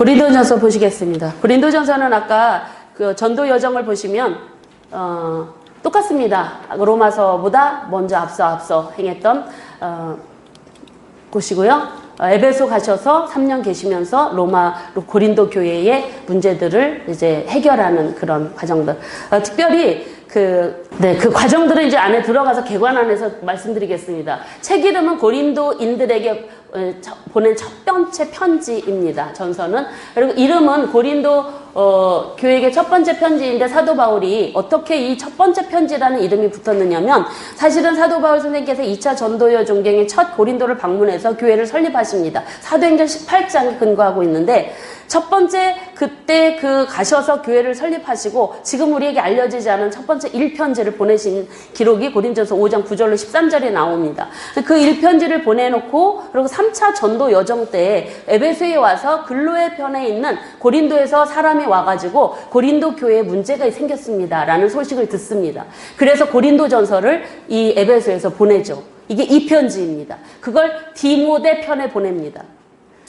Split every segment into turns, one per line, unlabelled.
고린도전서 보시겠습니다. 고린도전서는 아까 그 전도 여정을 보시면 어, 똑같습니다. 로마서보다 먼저 앞서 앞서 행했던 어, 곳이고요. 어, 에베소 가셔서 3년 계시면서 로마 고린도 교회의 문제들을 이제 해결하는 그런 과정들. 어, 특별히 그, 네, 그 과정들은 이제 안에 들어가서 개관 안에서 말씀드리겠습니다. 책 이름은 고린도인들에게 보낸 첫 번째 편지입니다. 전서는. 그리고 이름은 고린도 어, 교회의 첫 번째 편지인데 사도 바울이 어떻게 이 첫 번째 편지라는 이름이 붙었느냐면 사실은 사도 바울 선생님께서 2차 전도여 종경의 첫 고린도를 방문해서 교회를 설립하십니다. 사도행전 18장에 근거하고 있는데 첫 번째 그때 그 가셔서 교회를 설립하시고 지금 우리에게 알려지지 않은 첫 번째 1편지를 보내신 기록이 고린도서 5장 9절로 13절에 나옵니다. 그 1편지를 보내놓고 그리고 3차 전도 여정 때 에베소에 와서 근로의 편에 있는 고린도에서 사람이 와가지고 고린도 교회에 문제가 생겼습니다 라는 소식을 듣습니다. 그래서 고린도 전서를 이 에베소에서 보내죠. 이게 2편지입니다. 그걸 디모데 편에 보냅니다.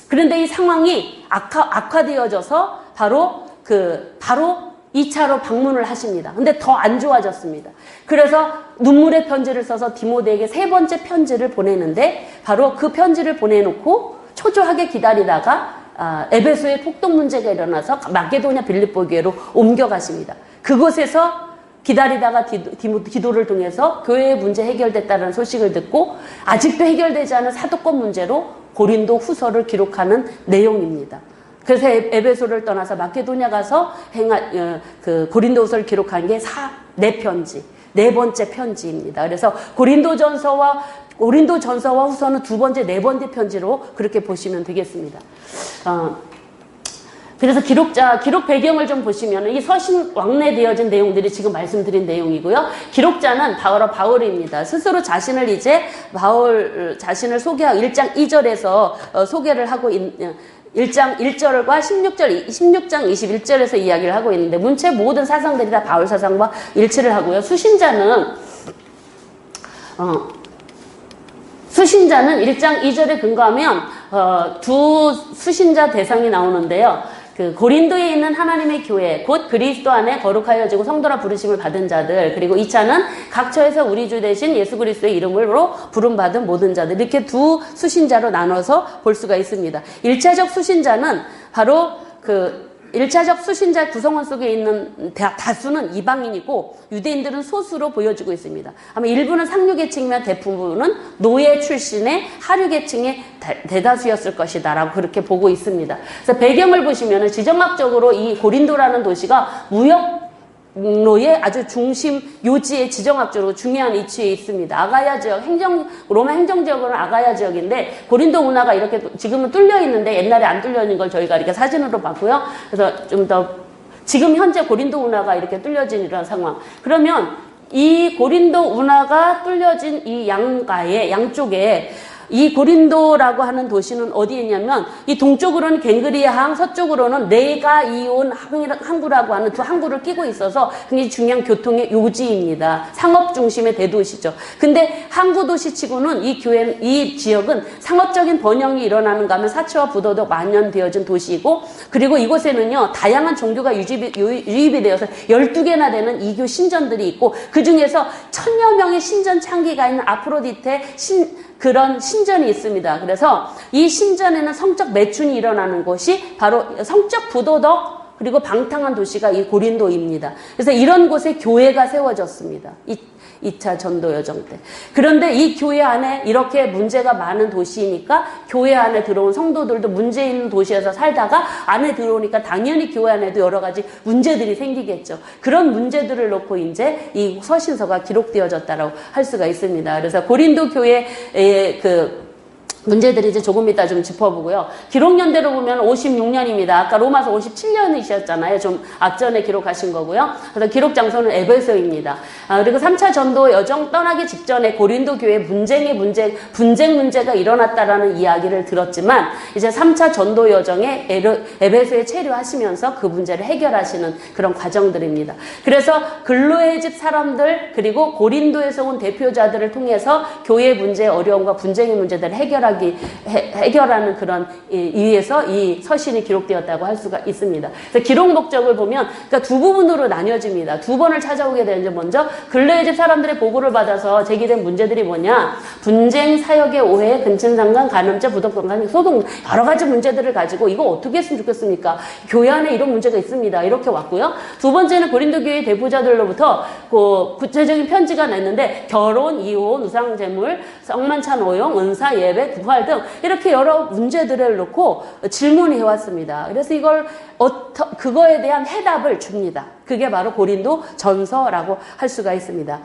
그런데 이 상황이 악화, 악화되어져서 바로 그, 바로 2차로 방문을 하십니다. 근데 더 안 좋아졌습니다. 그래서 눈물의 편지를 써서 디모데에게 세 번째 편지를 보내는데 바로 그 편지를 보내놓고 초조하게 기다리다가 아, 에베소에 폭동 문제가 일어나서 마게도냐 빌립보 교회로 옮겨가십니다. 그곳에서 기다리다가 디모- 기도를 통해서 교회의 문제 해결됐다는 소식을 듣고 아직도 해결되지 않은 사도권 문제로 고린도 후서를 기록하는 내용입니다. 그래서 에- 에베소를 떠나서 마케도냐 가서 행하, 어, 그 고린도 후서를 기록한 게 사, 네 편지, 네 번째 편지입니다. 그래서 고린도 전서와 고린도 전서와 후서는 두 번째, 네 번째 편지로 그렇게 보시면 되겠습니다. 어, 그래서 기록자, 기록 배경을 좀 보시면 이 서신 왕래되어진 내용들이 지금 말씀드린 내용이고요. 기록자는 바로 바울입니다. 스스로 자신을 이제 바울 자신을 소개하고 1장 2절에서 어, 소개를 하고 있, 1장 1절과 16절, 16장 21절에서 이야기를 하고 있는데 문체 모든 사상들이 다 바울 사상과 일치를 하고요. 수신자는 어, 수신자는 1장 2절에 근거하면 어, 두 수신자 대상이 나오는데요. 그 고린도에 있는 하나님의 교회, 곧 그리스도 안에 거룩하여지고 성도라 부르심을 받은 자들, 그리고 2차는 각처에서 우리 주 대신 예수 그리스도의 이름으로 부름받은 모든 자들, 이렇게 두 수신자로 나눠서 볼 수가 있습니다. 1차적 수신자는 바로 그 1차적 수신자 구성원 속에 있는 다- 다수는 이방인이고 유대인들은 소수로 보여지고 있습니다. 아마 일부는 상류계층이면 대부분은 노예 출신의 하류계층의 대- 대다수였을 것이다라고 그렇게 보고 있습니다. 그래서 배경을 보시면 지정학적으로 이 고린도라는 도시가 무역 로의 아주 중심 요지의 지정학적으로 중요한 위치에 있습니다. 아가야 지역, 행정, 로마 행정 지역은 아가야 지역인데 고린도 문화가 이렇게 지금은 뚫려 있는데 옛날에 안 뚫려 있는 걸 저희가 이렇게 사진으로 봤고요. 그래서 좀 더 지금 현재 고린도 문화가 이렇게 뚫려진 이런 상황. 그러면 이 고린도 운하가 뚫려진 이 양가에 양쪽에 이 고린도라고 하는 도시는 어디에 있냐면 이 동쪽으로는 갱그리아 항, 서쪽으로는 네가 이온 항- 항구라고 하는 두 항구를 끼고 있어서 굉장히 중요한 교통의 요지입니다. 상업 중심의 대도시죠. 근데 항구 도시치고는 이 교회 이 지역은 상업적인 번영이 일어나는가 하면 사채와 부도도 만연되어진 도시이고 그리고 이곳에는요 다양한 종교가 유입이, 유입이 되어서 12개나 되는 이교 신전들이 있고 그 중에서 천여 명의 신전 창기가 있는 아프로디테 신 그런 신전이 있습니다. 그래서 이 신전에는 성적 매춘이 일어나는 곳이 바로 성적 부도덕 그리고 방탕한 도시가 이 고린도입니다. 그래서 이런 곳에 교회가 세워졌습니다. 이 2차 전도 여정 때. 그런데 이 교회 안에 이렇게 문제가 많은 도시이니까 교회 안에 들어온 성도들도 문제 있는 도시에서 살다가 안에 들어오니까 당연히 교회 안에도 여러 가지 문제들이 생기겠죠. 그런 문제들을 놓고 이제 이 서신서가 기록되어졌다고 할 수가 있습니다. 그래서 고린도 교회의 그 문제들이 이제 조금 이따 좀 짚어보고요. 기록 연대로 보면 56년입니다. 아까 로마서 57년이셨잖아요. 좀 앞전에 기록하신 거고요. 그래서 기록 장소는 에베소입니다. 아, 그리고 3차 전도 여정 떠나기 직전에 고린도 교회 분쟁의 문제, 분쟁 문제가 일어났다라는 이야기를 들었지만 이제 3차 전도 여정에 에르- 에베소에 체류하시면서 그 문제를 해결하시는 그런 과정들입니다. 그래서 근로의 집 사람들 그리고 고린도에서 온 대표자들을 통해서 교회 문제 어려움과 분쟁의 문제들을 해결하기 해- 해결하는 그런 이- 이유에서 이 서신이 기록되었다고 할 수가 있습니다. 그래서 기록 목적을 보면 그러니까 두 부분으로 나뉘어집니다. 두 번을 찾아오게 되는데 먼저 근래의 집 사람들의 보고를 받아서 제기된 문제들이 뭐냐 분쟁, 사역의 오해, 근친상간, 간음죄, 부덕동간, 소동 여러 가지 문제들을 가지고 이거 어떻게 했으면 좋겠습니까? 교회 안에 이런 문제가 있습니다. 이렇게 왔고요. 두 번째는 고린도 교회 대부자들로부터 그 구체적인 편지가 냈는데 결혼, 이혼, 우상 재물, 성만찬 오용, 은사, 예배, 부활 등 이렇게 여러 문제들을 놓고 질문해 왔습니다. 그래서 이걸 어떠, 그거에 대한 해답을 줍니다. 그게 바로 고린도 전서라고 할 수가 있습니다.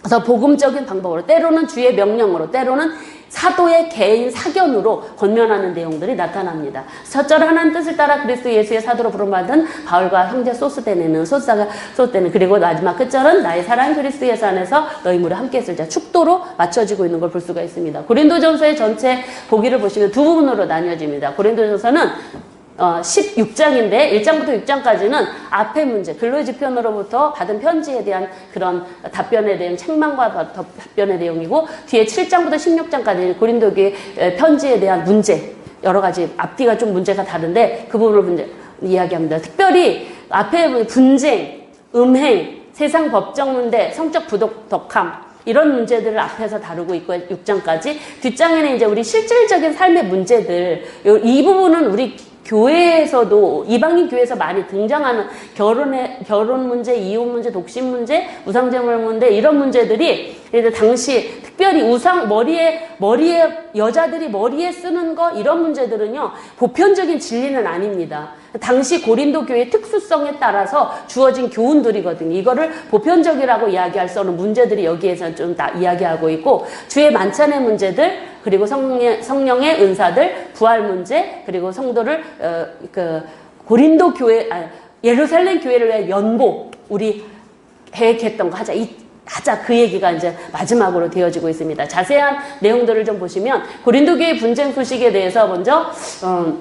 그래서 복음적인 방법으로 때로는 주의 명령으로 때로는 사도의 개인 사견으로 권면하는 내용들이 나타납니다. 첫절 하나님 뜻을 따라 그리스도 예수의 사도로 부름받은 바울과 형제 소스데네는 소스가 소스데는 그리고 마지막 끝절은 나의 사랑 그리스도 예수 안에서 너희 무리 함께 했을 자 축도로 맞춰지고 있는 걸 볼 수가 있습니다. 고린도전서의 전체 보기를 보시면 두 부분으로 나뉘어집니다. 고린도전서는 어, 16장인데 1장부터 6장까지는 앞의 문제, 근로의 지편으로부터 받은 편지에 대한 그런 답변에 대한 책망과 답변의 내용이고 뒤에 7장부터 16장까지 고린도교의 에, 편지에 대한 문제 여러 가지 앞뒤가 좀 문제가 다른데 그 부분을 문제 이야기합니다. 특별히 앞에 분쟁, 음행, 세상 법적 문제, 성적 부덕함 이런 문제들을 앞에서 다루고 있고 6장까지 뒷장에는 이제 우리 실질적인 삶의 문제들 요- 이 부분은 우리 교회에서도 이방인 교회에서 많이 등장하는 결혼의 결혼 문제, 이혼 문제, 독신 문제, 우상제물 문제 이런 문제들이 이제 당시 특별히 우상 머리에 머리에 여자들이 머리에 쓰는 거 이런 문제들은요 보편적인 진리는 아닙니다. 당시 고린도 교회의 특수성에 따라서 주어진 교훈들이거든요. 이거를 보편적이라고 이야기할 수 없는 문제들이 여기에서 좀 다 이야기하고 있고 주의 만찬의 문제들 그리고 성령, 성령의 은사들 부활 문제 그리고 성도를 어, 그 고린도 교회 아, 예루살렘 교회를 위해 연고 우리 계획했던 거 하자 이 하자 그 얘기가 이제 마지막으로 되어지고 있습니다. 자세한 내용들을 좀 보시면 고린도 교회 분쟁 소식에 대해서 먼저 어,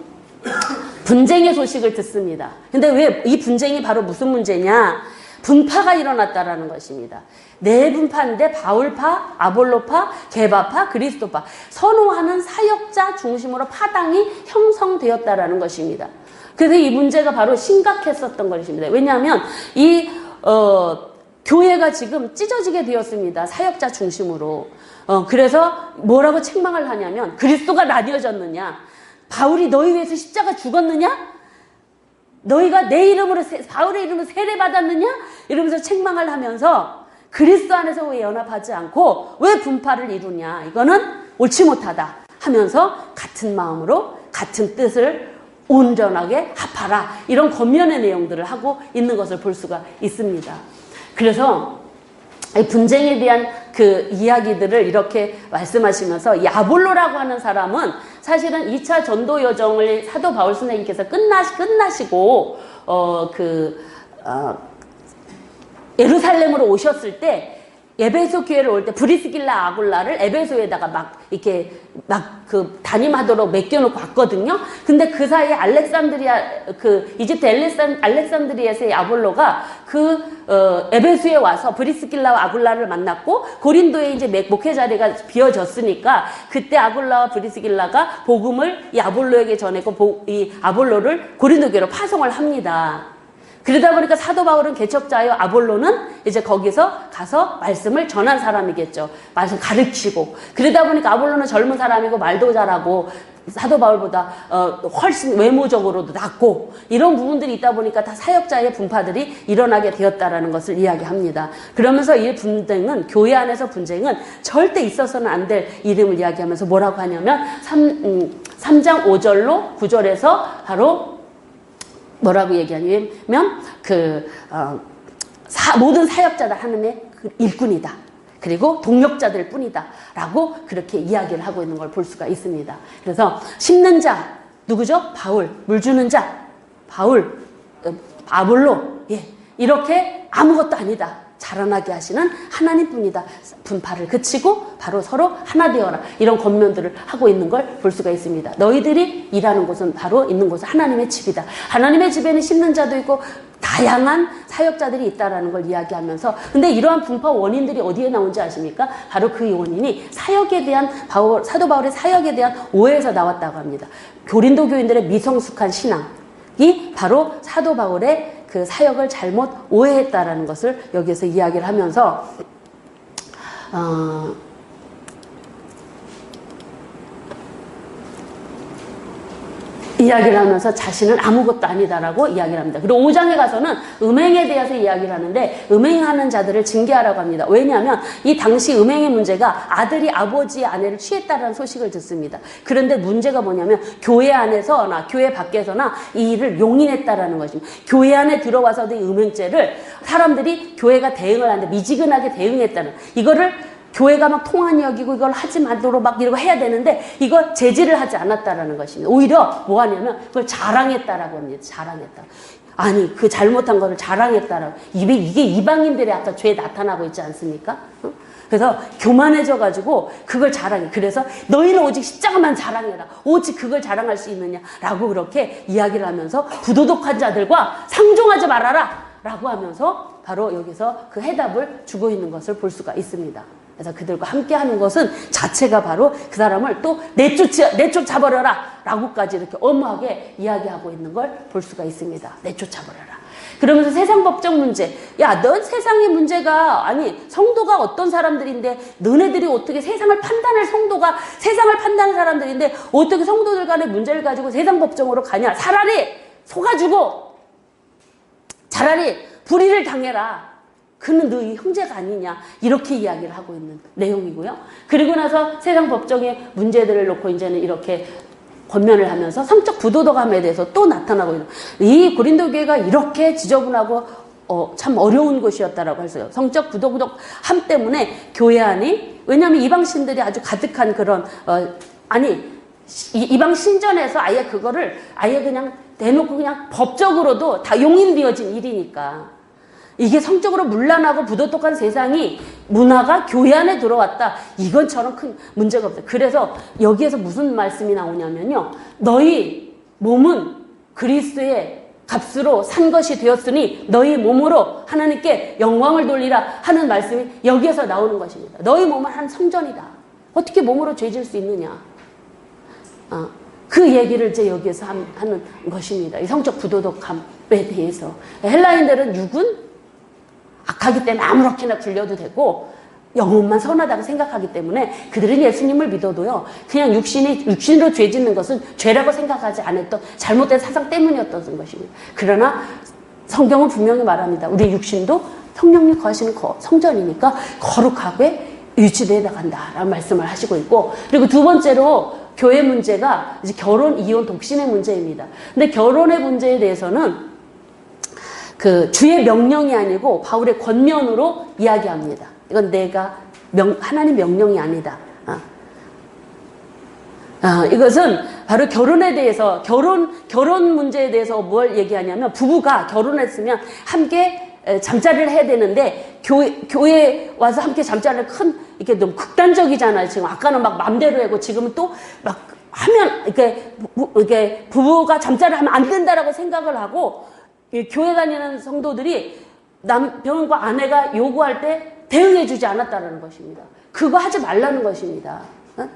분쟁의 소식을 듣습니다. 근데 왜 이 분쟁이 바로 무슨 문제냐? 분파가 일어났다라는 것입니다. 네 분파인데 바울파, 아볼로파, 게바파, 그리스도파 선호하는 사역자 중심으로 파당이 형성되었다라는 것입니다. 그래서 이 문제가 바로 심각했었던 것입니다. 왜냐하면 이 어, 교회가 지금 찢어지게 되었습니다. 사역자 중심으로. 어, 그래서 뭐라고 책망을 하냐면 그리스도가 나뉘어졌느냐? 바울이 너희 위해서 십자가 죽었느냐? 너희가 내 이름으로 세- 바울의 이름으로 세례 받았느냐? 이러면서 책망을 하면서 그리스도 안에서 왜 연합하지 않고 왜 분파를 이루냐? 이거는 옳지 못하다 하면서 같은 마음으로 같은 뜻을 온전하게 합하라 이런 권면의 내용들을 하고 있는 것을 볼 수가 있습니다. 그래서 이 분쟁에 대한 그 이야기들을 이렇게 말씀하시면서 이 아볼로라고 하는 사람은 사실은 2차 전도 여정을 사도 바울 선생님께서 끝나시, 끝나시고, 어, 그, 어, 예루살렘으로 오셨을 때 에베소 교회를 올 때 브리스길라 아굴라를 에베소에다가 막 이렇게 막 그 담임하도록 맡겨놓고 왔거든요. 근데 그 사이에 알렉산드리아 그 이집트 알렉산, 알렉산드리아에서의 아볼로가 그 어, 에베소에 와서 브리스길라와 아굴라를 만났고 고린도에 이제 목회 자리가 비어졌으니까 그때 아굴라와 브리스길라가 복음을 이 아볼로에게 전했고 보- 이 아볼로를 고린도 교회로 파송을 합니다. 그러다 보니까 사도 바울은 개척자요 아볼로는 이제 거기서 가서 말씀을 전한 사람이겠죠. 말씀 가르치고 그러다 보니까 아볼로는 젊은 사람이고 말도 잘하고 사도 바울보다 어, 훨씬 외모적으로도 낫고 이런 부분들이 있다 보니까 다 사역자의 분파들이 일어나게 되었다라는 것을 이야기합니다. 그러면서 이 분쟁은 교회 안에서 분쟁은 절대 있어서는 안 될 이름을 이야기하면서 뭐라고 하냐면 3, 음, 3장 5절로 9절에서 바로 뭐라고 얘기하냐면 그 어, 사- 모든 사역자들 하나님의 그 일꾼이다. 그리고 동력자들 뿐이다 라고 그렇게 이야기를 하고 있는 걸 볼 수가 있습니다. 그래서 심는 자 누구죠? 바울. 물 주는 자 바울. 어, 아볼로. 예. 이렇게 아무것도 아니다. 자라나게 하시는 하나님뿐이다. 분파를 그치고 바로 서로 하나 되어라. 이런 권면들을 하고 있는 걸 볼 수가 있습니다. 너희들이 일하는 곳은 바로 있는 곳은 하나님의 집이다. 하나님의 집에는 심는 자도 있고 다양한 사역자들이 있다라는 걸 이야기하면서 근데 이러한 분파 원인들이 어디에 나온지 아십니까? 바로 그 원인이 사역에 대한 바울, 사도 바울의 사역에 대한 오해에서 나왔다고 합니다. 교린도 교인들의 미성숙한 신앙이 바로 사도 바울의 그 사역을 잘못 오해했다라는 것을 여기에서 이야기를 하면서 어, 이야기를 하면서 자신은 아무것도 아니다라고 이야기를 합니다. 그리고 5장에 가서는 음행에 대해서 이야기를 하는데 음행하는 자들을 징계하라고 합니다. 왜냐하면 이 당시 음행의 문제가 아들이 아버지의 아내를 취했다는 소식을 듣습니다. 그런데 문제가 뭐냐면 교회 안에서나 교회 밖에서나 이 일을 용인했다라는 것입니다. 교회 안에 들어와서도 이 음행죄를 사람들이 교회가 대응을 하는데 미지근하게 대응했다는 이거를 교회가 막 통한이 여기고 이걸 하지 말도록 막 이러고 해야 되는데 이걸 제지를 하지 않았다라는 것입니다. 오히려 뭐 하냐면 그걸 자랑했다라고 합니다. 자랑했다. 아니 그 잘못한 거를 자랑했다라고 이게 이게 이방인들의 아까 죄에 나타나고 있지 않습니까? 어? 그래서 교만해져 가지고 그걸 자랑해. 그래서 너희는 오직 십자가만 자랑해라. 오직 그걸 자랑할 수 있느냐라고 그렇게 이야기를 하면서 부도덕한 자들과 상종하지 말아라. 라고 하면서 바로 여기서 그 해답을 주고 있는 것을 볼 수가 있습니다. 그래서 그들과 함께 하는 것은 자체가 바로 그 사람을 또 내쫓아, 내쫓아버려라 라고까지 이렇게 엄하게 이야기하고 있는 걸 볼 수가 있습니다. 내쫓아버려라. 그러면서 세상 법적 문제. 야, 넌 세상의 문제가, 아니, 성도가 어떤 사람들인데, 너네들이 어떻게 세상을 판단할 성도가, 세상을 판단하는 사람들인데, 어떻게 성도들 간의 문제를 가지고 세상 법정으로 가냐. 차라리 속아주고, 차라리 불의를 당해라. 그는 너희 형제가 아니냐 이렇게 이야기를 하고 있는 내용이고요. 그리고 나서 세상 법정의 문제들을 놓고 이제는 이렇게 권면을 하면서 성적 부도덕함에 대해서 또 나타나고 있는 이 고린도 교회가 이렇게 지저분하고 어, 참 어려운 곳이었다라고 했어요. 성적 부도덕함 때문에 교회 안이 왜냐하면 이방 신들이 아주 가득한 그런 어, 아니 이방 신전에서 아예 그거를 아예 그냥 대놓고 그냥 법적으로도 다 용인되어진 일이니까 이게 성적으로 문란하고 부도덕한 세상이 문화가 교회 안에 들어왔다. 이건처럼 큰 문제가 없어요. 그래서 여기에서 무슨 말씀이 나오냐면요. 너희 몸은 그리스의 값으로 산 것이 되었으니 너희 몸으로 하나님께 영광을 돌리라 하는 말씀이 여기에서 나오는 것입니다. 너희 몸은 한 성전이다. 어떻게 몸으로 죄질 수 있느냐? 어, 그 얘기를 이제 여기에서 하는 것입니다. 이 성적 부도덕함에 대해서 헬라인들은 육은 악하기 때문에 아무렇게나 굴려도 되고 영혼만 선하다고 생각하기 때문에 그들은 예수님을 믿어도요 그냥 육신이 육신으로 죄 짓는 것은 죄라고 생각하지 않았던 잘못된 사상 때문이었던 것입니다. 그러나 성경은 분명히 말합니다. 우리 육신도 성령님 거하시는 거, 성전이니까 거룩하게 유지되어 나간다라는 말씀을 하시고 있고 그리고 두 번째로 교회 문제가 이제 결혼, 이혼, 독신의 문제입니다. 근데 결혼의 문제에 대해서는 그 주의 명령이 아니고 바울의 권면으로 이야기합니다. 이건 내가 명, 하나님 명령이 아니다. 어. 어, 이것은 바로 결혼에 대해서 결혼 결혼 문제에 대해서 뭘 얘기하냐면 부부가 결혼했으면 함께 잠자리를 해야 되는데 교회 교회 와서 함께 잠자리를 큰 이렇게 너무 극단적이잖아요. 지금 아까는 막 맘대로 하고 지금은 또 막 하면 이렇게 이렇게 부부가 잠자리를 하면 안 된다라고 생각을 하고 교회 다니는 성도들이 남편과 아내가 요구할 때 대응해 주지 않았다는 것입니다. 그거 하지 말라는 것입니다. 어?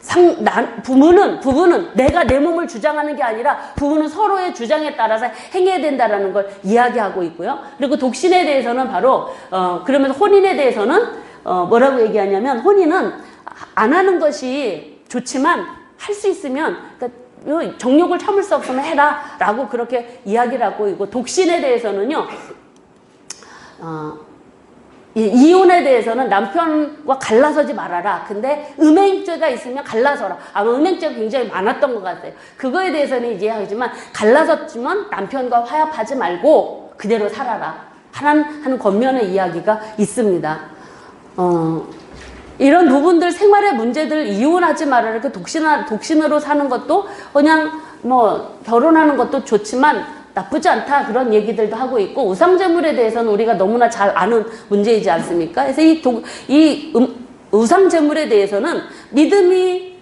상, 난, 부부는, 부부는 내가 내 몸을 주장하는 게 아니라 부부는 서로의 주장에 따라서 행해야 된다라는 걸 이야기하고 있고요. 그리고 독신에 대해서는 바로, 어, 그러면서 혼인에 대해서는, 어, 뭐라고 얘기하냐면 혼인은 안 하는 것이 좋지만 할 수 있으면, 그러니까 정욕을 참을 수 없으면 해라 라고 그렇게 이야기를 하고 있고 독신에 대해서는요 어, 이혼에 대해서는 남편과 갈라서지 말아라. 근데 음행죄가 있으면 갈라서라. 아마 음행죄가 굉장히 많았던 것 같아요. 그거에 대해서는 이제 하지만 갈라섰지만 남편과 화합하지 말고 그대로 살아라. 하는, 하는 겉면의 이야기가 있습니다. 어, 이런 부분들 생활의 문제들 이혼하지 말아라. 그 독신 독신으로 사는 것도 그냥 뭐 결혼하는 것도 좋지만 나쁘지 않다 그런 얘기들도 하고 있고 우상제물에 대해서는 우리가 너무나 잘 아는 문제이지 않습니까? 그래서 이, 도, 이 음, 우상제물에 대해서는 믿음이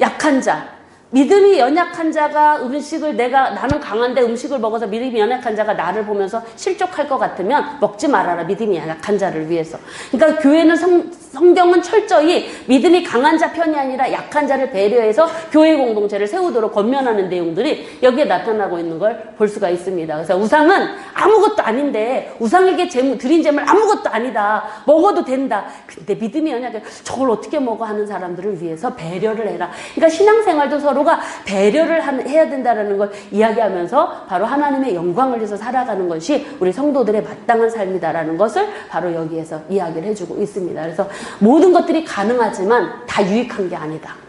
약한 자, 믿음이 연약한 자가 음식을 내가 나는 강한데 음식을 먹어서 믿음이 연약한 자가 나를 보면서 실족할 것 같으면 먹지 말아라. 믿음이 연약한 자를 위해서. 그러니까 교회는 성, 성경은 철저히 믿음이 강한 자 편이 아니라 약한 자를 배려해서 교회 공동체를 세우도록 권면하는 내용들이 여기에 나타나고 있는 걸 볼 수가 있습니다. 그래서 우상은 아무것도 아닌데 우상에게 재물, 드린 재물 아무것도 아니다. 먹어도 된다. 근데 믿음이 연약해. 저걸 어떻게 먹어 하는 사람들을 위해서 배려를 해라. 그러니까 신앙생활도 서로 서로가 배려를 해야 된다는 걸 이야기하면서 바로 하나님의 영광을 위해서 살아가는 것이 우리 성도들의 마땅한 삶이다라는 것을 바로 여기에서 이야기를 해주고 있습니다. 그래서 모든 것들이 가능하지만 다 유익한 게 아니다.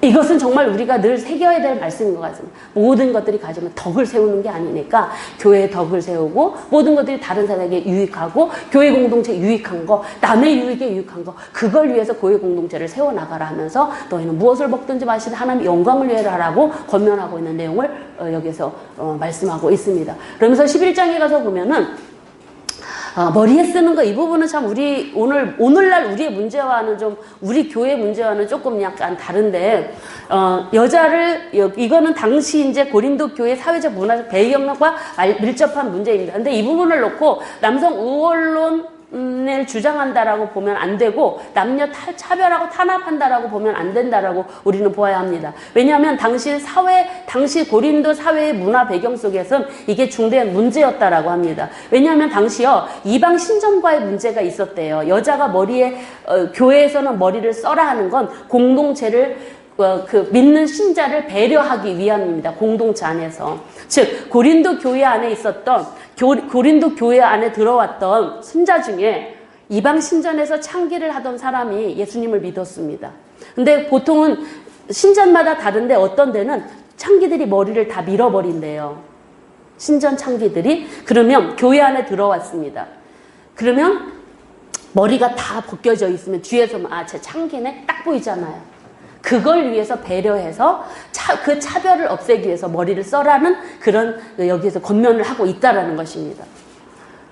이것은 정말 우리가 늘 새겨야 될 말씀인 것 같습니다. 모든 것들이 가지면 덕을 세우는 게 아니니까 교회의 덕을 세우고 모든 것들이 다른 사람에게 유익하고 교회 공동체 유익한 거 남의 유익에 유익한 거 그걸 위해서 교회 공동체를 세워나가라 하면서 너희는 무엇을 먹든지 마시든 하나님 영광을 위해 하라고 권면하고 있는 내용을 어, 여기서 어, 말씀하고 있습니다. 그러면서 11장에 가서 보면은 어, 머리에 쓰는 거 이 부분은 참 우리 오늘 오늘날 우리의 문제와는 좀 우리 교회 문제와는 조금 약간 다른데 어, 여자를 이거는 당시 이제 고린도 교회 사회적 문화적 배경과 밀접한 문제입니다. 근데 이 부분을 놓고 남성 우월론 을 주장한다라고 보면 안 되고 남녀 차별하고 탄압한다라고 보면 안 된다라고 우리는 보아야 합니다. 왜냐하면 당시 사회 당시 고린도 사회의 문화 배경 속에서는 이게 중대한 문제였다라고 합니다. 왜냐하면 당시요 이방 신전과의 문제가 있었대요. 여자가 머리에 어, 교회에서는 머리를 써라 하는 건 공동체를 어, 그 믿는 신자를 배려하기 위함입니다. 공동체 안에서. 즉 고린도 교회 안에 있었던 고린도 교회 안에 들어왔던 신자 중에 이방 신전에서 창기를 하던 사람이 예수님을 믿었습니다. 근데 보통은 신전마다 다른데 어떤 데는 창기들이 머리를 다 밀어버린대요. 신전 창기들이 그러면 교회 안에 들어왔습니다. 그러면 머리가 다 벗겨져 있으면 뒤에서 아 제 창기네 딱 보이잖아요. 그걸 위해서 배려해서 차, 그 차별을 없애기 위해서 머리를 써라는 그런 여기에서 권면을 하고 있다라는 것입니다.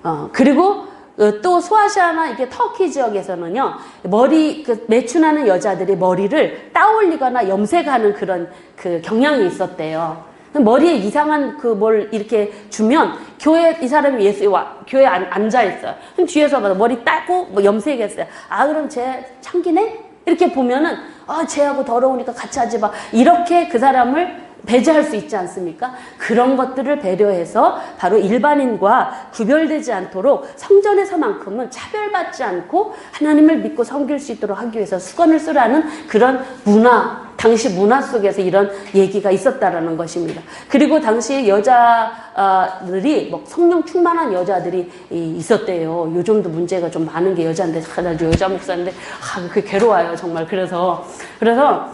어, 그리고 어, 또 소아시아나 이게 터키 지역에서는요 머리 그 매춘하는 여자들이 머리를 따올리거나 염색하는 그런 그 경향이 있었대요. 머리에 이상한 그 뭘 이렇게 주면 교회 이 사람이 예수 와 교회 안, 앉아 있어요. 그럼 뒤에서 봐 머리 따고 뭐 염색했어요. 아 그럼 쟤 참기네? 이렇게 보면은 아 쟤하고 더러우니까 같이 하지 마. 이렇게 그 사람을 배제할 수 있지 않습니까? 그런 것들을 배려해서 바로 일반인과 구별되지 않도록 성전에서만큼은 차별받지 않고 하나님을 믿고 섬길 수 있도록 하기 위해서 수건을 쓰라는 그런 문화, 당시 문화 속에서 이런 얘기가 있었다라는 것입니다. 그리고 당시 여자들이 뭐 성령 충만한 여자들이 있었대요. 요즘도 문제가 좀 많은 게 여자인데 여자 목사인데 아, 그게 괴로워요 정말. 그래서 그래서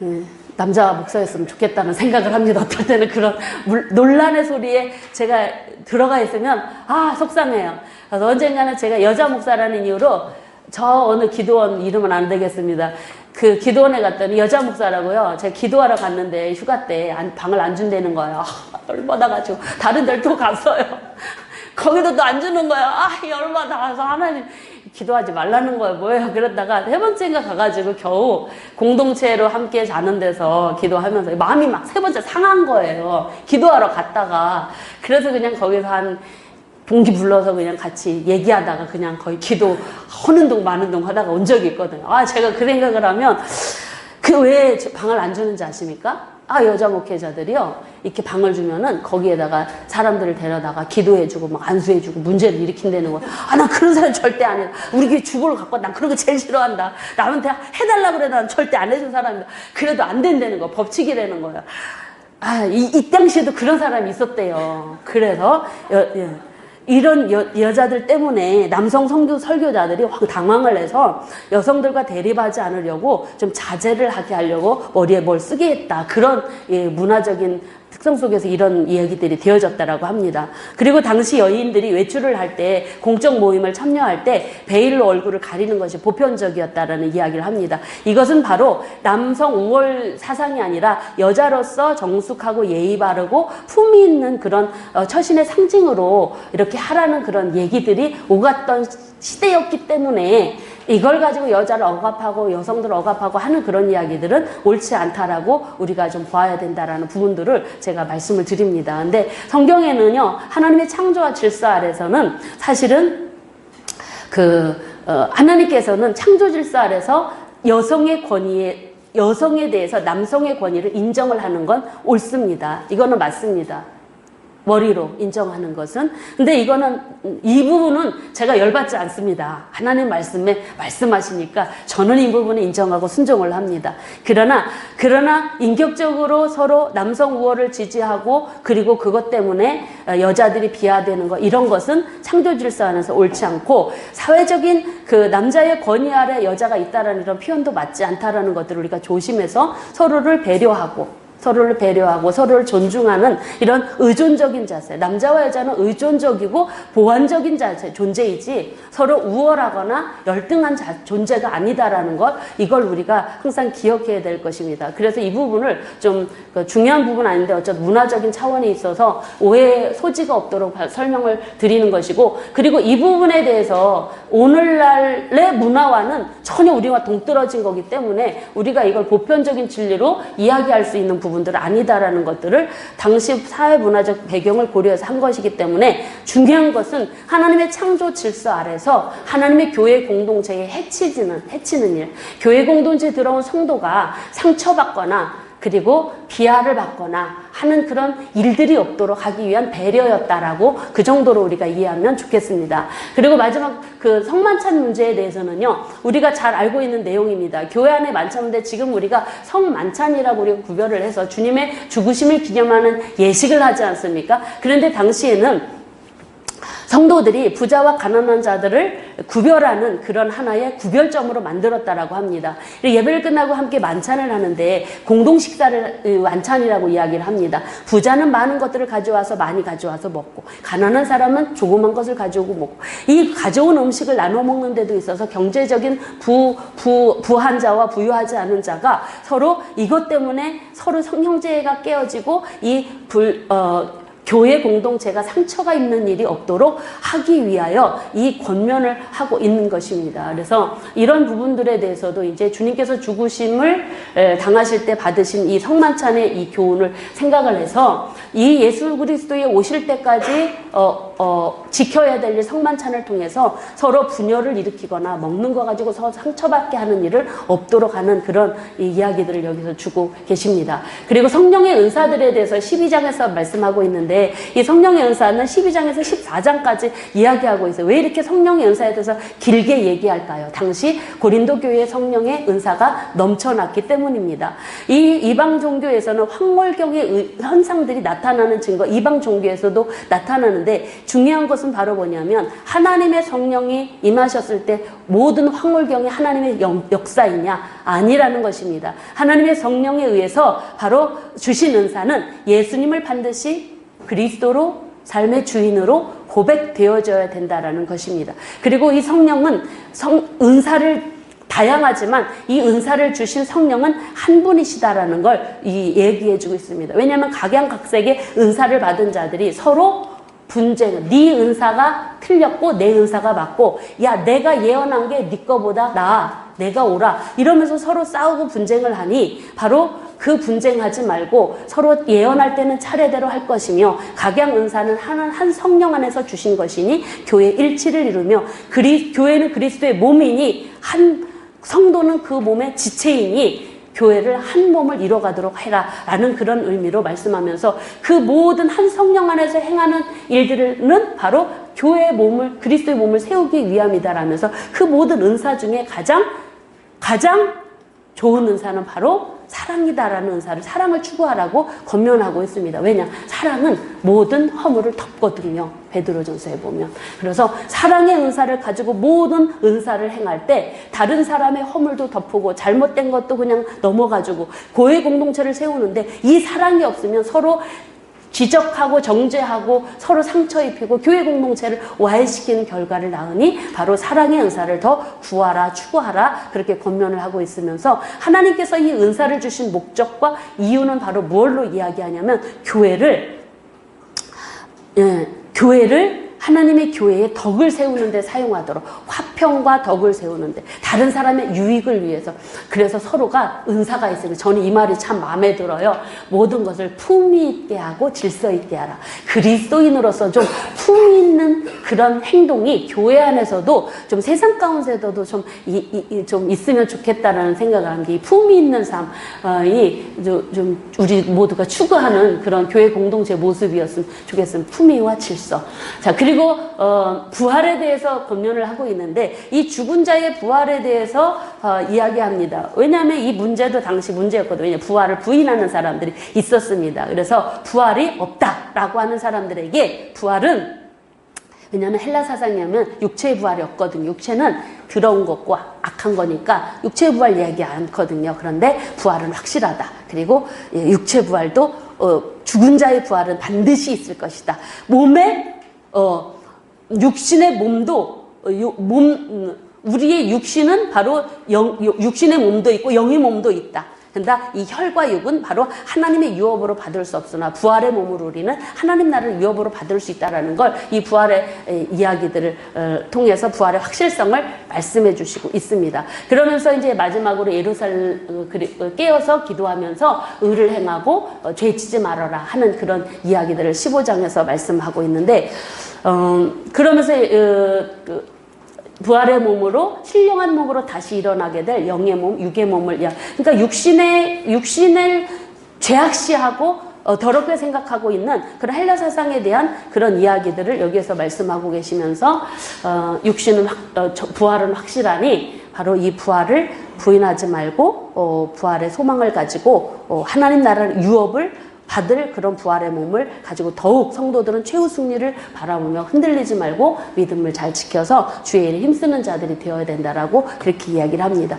음, 남자 목사였으면 좋겠다는 생각을 합니다. 어떨 때는 그런 물, 논란의 소리에 제가 들어가 있으면 아 속상해요. 그래서 언젠가는 제가 여자 목사라는 이유로 저 어느 기도원 이름은 안 되겠습니다. 그 기도원에 갔더니 여자 목사라고요. 제가 기도하러 갔는데 휴가 때 안, 방을 안 준다는 거예요. 아, 열받아가지고 다른 데를 또 갔어요. 거기도 또 안 주는 거예요. 아 열받아 서 하나님 기도하지 말라는 거예요. 뭐예요? 그러다가 세 번째인가 가가지고 겨우 공동체로 함께 자는 데서 기도하면서 마음이 막 세 번째 상한 거예요. 기도하러 갔다가. 그래서 그냥 거기서 한 동기 불러서 그냥 같이 얘기하다가 그냥 거의 기도 하는 동 마는 동 하다가 온 적이 있거든요. 아, 제가 그 생각을 하면 그 왜 방을 안 주는지 아십니까? 아 여자 목회자들이요 이렇게 방을 주면은 거기에다가 사람들을 데려다가 기도해주고 막 안수해주고 문제를 일으킨다는 거야. 아 난 그런 사람 절대 안 해. 우리 교회 주보를 갖고 난 그런 거 제일 싫어한다. 남한테 해달라 그래 난 절대 안 해준 사람이다. 그래도 안 된다는 거 법칙이라는 거야. 아 이 이 당시에도 그런 사람이 있었대요. 그래서 여, 예. 이런 여, 여자들 때문에 남성 성교 설교자들이 확 당황을 해서 여성들과 대립하지 않으려고 좀 자제를 하게 하려고 머리에 뭘 쓰게 했다. 그런 예, 문화적인 특성 속에서 이런 이야기들이 되어졌다라고 합니다. 그리고 당시 여인들이 외출을 할 때 공적 모임을 참여할 때 베일로 얼굴을 가리는 것이 보편적이었다라는 이야기를 합니다. 이것은 바로 남성 우월 사상이 아니라 여자로서 정숙하고 예의 바르고 품위 있는 그런 어, 처신의 상징으로 이렇게 하라는 그런 얘기들이 오갔던 시대였기 때문에 이걸 가지고 여자를 억압하고 여성들을 억압하고 하는 그런 이야기들은 옳지 않다라고 우리가 좀 보아야 된다라는 부분들을 제가 말씀을 드립니다. 근데 성경에는요, 하나님의 창조와 질서 아래서는 사실은 그, 어, 하나님께서는 창조 질서 아래서 여성의 권위에, 여성에 대해서 남성의 권위를 인정을 하는 건 옳습니다. 이거는 맞습니다. 머리로 인정하는 것은 근데 이거는 이 부분은 제가 열받지 않습니다. 하나님 말씀에 말씀하시니까 저는 이 부분을 인정하고 순종을 합니다. 그러나 그러나 인격적으로 서로 남성 우월을 지지하고 그리고 그것 때문에 여자들이 비하되는 것 이런 것은 창조 질서 안에서 옳지 않고 사회적인 그 남자의 권위 아래 여자가 있다라는 이런 표현도 맞지 않다라는 것들을 우리가 조심해서 서로를 배려하고 서로를 배려하고 서로를 존중하는 이런 의존적인 자세. 남자와 여자는 의존적이고 보완적인 자세, 존재이지 서로 우월하거나 열등한 자, 존재가 아니다라는 것, 이걸 우리가 항상 기억해야 될 것입니다. 그래서 이 부분을 좀그 중요한 부분 아닌데 어쨌든 문화적인 차원에 있어서 오해 소지가 없도록 설명을 드리는 것이고 그리고 이 부분에 대해서 오늘날의 문화와는 전혀 우리와 동떨어진 거기 때문에 우리가 이걸 보편적인 진리로 이야기할 수 있는 부분 부분들 아니다라는 것들을 당시 사회 문화적 배경을 고려해서 한 것이기 때문에 중요한 것은 하나님의 창조 질서 아래서 하나님의 교회 공동체에 해치지는 해치는 일, 교회 공동체에 들어온 성도가 상처받거나 그리고 비하를 받거나 하는 그런 일들이 없도록 하기 위한 배려였다라고 그 정도로 우리가 이해하면 좋겠습니다. 그리고 마지막 그 성만찬 문제에 대해서는요, 우리가 잘 알고 있는 내용입니다. 교회 안에 만찬인데 지금 우리가 성만찬이라고 우리가 구별을 해서 주님의 죽으심을 기념하는 예식을 하지 않습니까? 그런데 당시에는 성도들이 부자와 가난한 자들을 구별하는 그런 하나의 구별점으로 만들었다라고 합니다. 예배를 끝나고 함께 만찬을 하는데 공동 식사를 만찬이라고 이야기를 합니다. 부자는 많은 것들을 가져와서 많이 가져와서 먹고 가난한 사람은 조그만 것을 가져오고 먹고 이 가져온 음식을 나눠 먹는 데도 있어서 경제적인 부, 부, 부한 자와 부유하지 않은 자가 서로 이것 때문에 서로 성형제가 깨어지고 이 불, 어, 교회 공동체가 상처가 있는 일이 없도록 하기 위하여 이 권면을 하고 있는 것입니다. 그래서 이런 부분들에 대해서도 이제 주님께서 죽으심을 당하실 때 받으신 이 성만찬의 이 교훈을 생각을 해서 이 예수 그리스도의 오실 때까지 어, 어, 지켜야 될 일 성만찬을 통해서 서로 분열을 일으키거나 먹는 거 가지고 서로 상처받게 하는 일을 없도록 하는 그런 이야기들을 여기서 주고 계십니다. 그리고 성령의 은사들에 대해서 12장에서 말씀하고 있는데 이 성령의 은사는 12장에서 14장까지 이야기하고 있어요. 왜 이렇게 성령의 은사에 대해서 길게 얘기할까요? 당시 고린도 교회의 성령의 은사가 넘쳐났기 때문입니다. 이 이방 종교에서는 황홀경의 현상들이 나타나는 증거, 이방 종교에서도 나타나는 데 중요한 것은 바로 뭐냐면 하나님의 성령이 임하셨을 때 모든 황홀경이 하나님의 역사이냐 아니라는 것입니다. 하나님의 성령에 의해서 바로 주신 은사는 예수님을 반드시 그리스도로 삶의 주인으로 고백되어져야 된다라는 것입니다. 그리고 이 성령은 성, 은사를 다양하지만 이 은사를 주신 성령은 한 분이시다라는 걸 이 얘기해 주고 있습니다. 왜냐하면 각양각색의 은사를 받은 자들이 서로 분쟁, 네 은사가 틀렸고 내 은사가 맞고 야 내가 예언한 게 네 거보다 나아 내가 오라 이러면서 서로 싸우고 분쟁을 하니 바로 그 분쟁하지 말고 서로 예언할 때는 차례대로 할 것이며 각양 은사는 한, 한 성령 안에서 주신 것이니 교회 일치를 이루며 그리, 교회는 그리스도의 몸이니 한 성도는 그 몸의 지체이니 교회를 한 몸을 이뤄가도록 해라 라는 그런 의미로 말씀하면서 그 모든 한 성령 안에서 행하는 일들은 바로 교회의 몸을 그리스도의 몸을 세우기 위함이다라면서 그 모든 은사 중에 가장 가장 좋은 은사는 바로 사랑이다라는 은사를 사랑을 추구하라고 권면하고 있습니다. 왜냐? 사랑은 모든 허물을 덮거든요. 베드로전서에 보면. 그래서 사랑의 은사를 가지고 모든 은사를 행할 때 다른 사람의 허물도 덮고 잘못된 것도 그냥 넘어가지고 고해 공동체를 세우는데 이 사랑이 없으면 서로 지적하고 정죄하고 서로 상처 입히고 교회 공동체를 와해시키는 결과를 낳으니 바로 사랑의 은사를 더 구하라 추구하라 그렇게 권면을 하고 있으면서 하나님께서 이 은사를 주신 목적과 이유는 바로 무엇로 이야기하냐면 교회를 예, 교회를 하나님의 교회에 덕을 세우는데 사용하도록 화평과 덕을 세우는데 다른 사람의 유익을 위해서 그래서 서로가 은사가 있으면 저는 이 말이 참 마음에 들어요. 모든 것을 품위 있게 하고 질서 있게 하라. 그리스도인으로서 좀 품위 있는 그런 행동이 교회 안에서도 좀 세상 가운데서도 좀, 이, 이, 이, 좀 있으면 좋겠다라는 생각을 한 게 품위 있는 삶이 좀 우리 모두가 추구하는 그런 교회 공동체 모습이었으면 좋겠으면 품위와 질서. 자 그리고 어, 부활에 대해서 권면을 하고 있는데 이 죽은 자의 부활에 대해서 어, 이야기합니다. 왜냐하면 이 문제도 당시 문제였거든요. 왜냐 부활을 부인하는 사람들이 있었습니다. 그래서 부활이 없다라고 하는 사람들에게 부활은 왜냐하면 헬라 사상이하면 육체의 부활이 없거든요. 육체는 더러운 것과 악한 거니까 육체의 부활 이야기 않거든요. 그런데 부활은 확실하다. 그리고 예, 육체 부활도 어, 죽은 자의 부활은 반드시 있을 것이다. 몸에 어, 육신의 몸도 어, 요, 몸 음, 우리의 육신은 바로 영, 육신의 몸도 있고 영의 몸도 있다. 근데 이 혈과 육은 바로 하나님의 유업으로 받을 수 없으나 부활의 몸을 우리는 하나님 나라를 유업으로 받을 수 있다라는 걸 이 부활의 이야기들을 어, 통해서 부활의 확실성을 말씀해 주시고 있습니다. 그러면서 이제 마지막으로 예루살렘 어, 깨어서 기도하면서 의를 행하고 어, 죄지지 말아라 하는 그런 이야기들을 15장에서 말씀하고 있는데 어, 그러면서 어, 그 부활의 몸으로 신령한 몸으로 다시 일어나게 될 영의 몸, 육의 몸을 그러니까 육신의 육신을 죄악시하고 어, 더럽게 생각하고 있는 그런 헬라 사상에 대한 그런 이야기들을 여기에서 말씀하고 계시면서 어, 육신은 확, 어, 부활은 확실하니 바로 이 부활을 부인하지 말고 어, 부활의 소망을 가지고 어, 하나님 나라의 유업을 받을 그런 부활의 몸을 가지고 더욱 성도들은 최후 승리를 바라보며 흔들리지 말고 믿음을 잘 지켜서 주의 일에 힘쓰는 자들이 되어야 된다라고 그렇게 이야기를 합니다.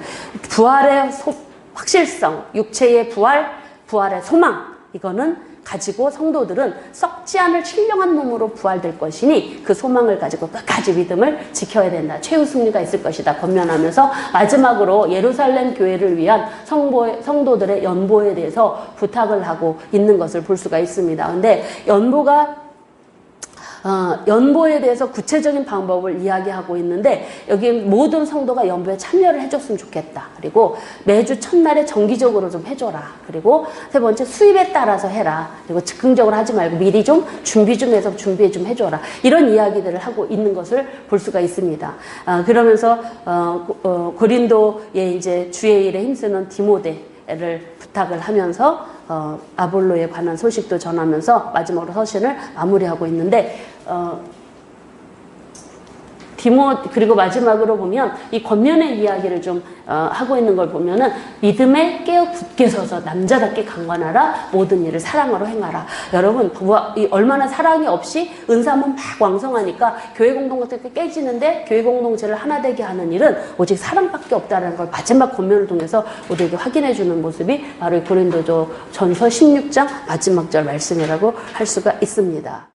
부활의 소, 확실성, 육체의 부활, 부활의 소망 이거는 가지고 성도들은 썩지 않을 신령한 몸으로 부활될 것이니 그 소망을 가지고 끝까지 믿음을 지켜야 된다. 최후 승리가 있을 것이다. 권면하면서 마지막으로 예루살렘 교회를 위한 성보, 성도들의 연보에 대해서 부탁을 하고 있는 것을 볼 수가 있습니다. 근데 연보가 어, 연보에 대해서 구체적인 방법을 이야기하고 있는데 여기 모든 성도가 연보에 참여를 해줬으면 좋겠다. 그리고 매주 첫날에 정기적으로 좀 해줘라. 그리고 세 번째 수입에 따라서 해라. 그리고 즉흥적으로 하지 말고 미리 좀 준비 좀 해서 준비해 좀 해줘라. 이런 이야기들을 하고 있는 것을 볼 수가 있습니다. 어, 그러면서 어, 어, 고린도에 이제 주의 일에 힘쓰는 디모데를 부탁을 하면서 어, 아볼로에 관한 소식도 전하면서 마지막으로 서신을 마무리하고 있는데 어, 디모 그리고 마지막으로 보면 이 권면의 이야기를 좀 어, 하고 있는 걸 보면은 믿음에 깨어 굳게 서서 남자답게 강관하라 모든 일을 사랑으로 행하라 여러분 이 얼마나 사랑이 없이 은사면 막 왕성하니까 교회 공동체가 깨지는데 교회 공동체를 하나 되게 하는 일은 오직 사랑밖에 없다는 걸 마지막 권면을 통해서 우리에게 확인해 주는 모습이 바로 고린도저 전서 16장 마지막 절 말씀이라고 할 수가 있습니다.